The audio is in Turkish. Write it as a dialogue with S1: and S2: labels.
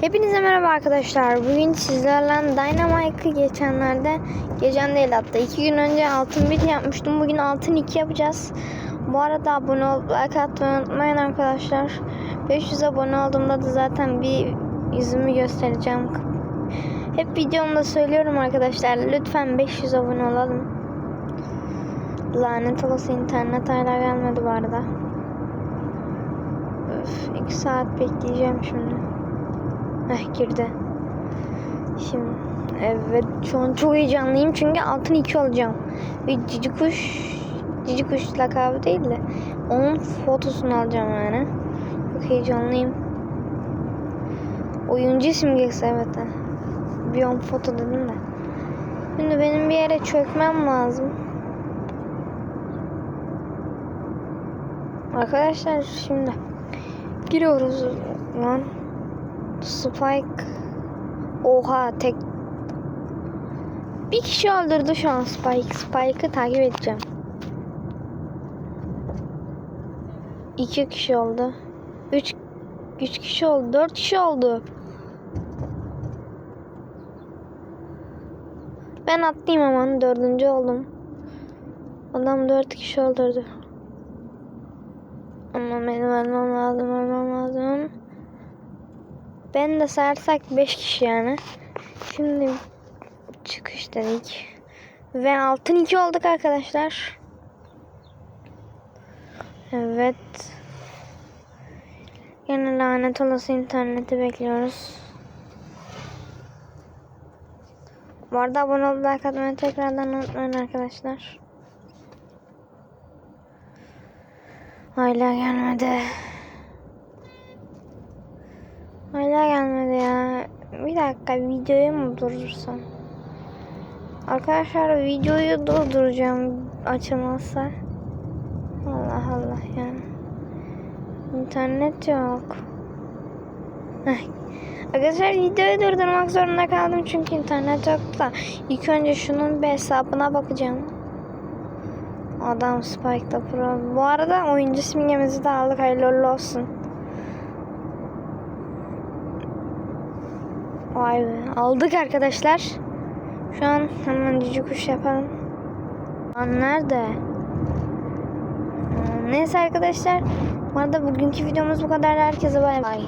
S1: Hepinize merhaba arkadaşlar. Bugün sizlerle Dynamite'ı geçenlerde, geçen değil hatta iki gün önce altın 1 yapmıştım. Bugün altın 2 yapacağız. Bu arada abone olup like atmayı unutmayın arkadaşlar. 500 abone olduğumda da zaten bir yüzümü göstereceğim. Hep videomda söylüyorum arkadaşlar. Lütfen 500 abone olalım. Lanet olası internet hala gelmedi bu arada. Öf, 2 saat bekleyeceğim şimdi. Heh girdi. Şimdi evet şu an çok heyecanlıyım çünkü altın 2 olacağım. Ve cici kuş cici kuş lakabı değil de onun fotosunu alacağım yani. Çok heyecanlıyım. Oyuncu simgesi evet. Bir on foto dedim de. Şimdi benim bir yere çökmem lazım. Arkadaşlar şimdi giriyoruz lan. Spike. Oha tek. Bir kişi öldürdü şu an Spike. Spike'ı takip edeceğim. İki kişi oldu. Üç, üç kişi oldu. Dört kişi oldu. Ben atlayayım aman. Dördüncü oldum. Adam dört kişi öldürdü. Ama benim ölmem lazım, ölmem lazım. Ben de sayarsak 5 kişi yani. Şimdi çıkış dedik. Ve altın 2 olduk arkadaşlar. Evet. Yine lanet olası interneti bekliyoruz. Bu arada abone olup like atmayı tekrardan unutmayın arkadaşlar. Hala gelmedi. Hala gelmedi ya. Bir dakika videoyu mu durdursam? Arkadaşlar videoyu durduracağım açılmazsa. Allah Allah ya. İnternet yok. Arkadaşlar videoyu durdurmak zorunda kaldım çünkü internet yok da. İlk önce şunun bir hesabına bakacağım. Adam Spike'da Pro. Bu arada oyuncu simgemizi de aldık. Hayırlı olsun. Vay be. Aldık arkadaşlar. Şu an hemen cici kuş yapalım. Lan nerede? Neyse arkadaşlar. Bu arada bugünkü videomuz bu kadar. Herkese bay bay.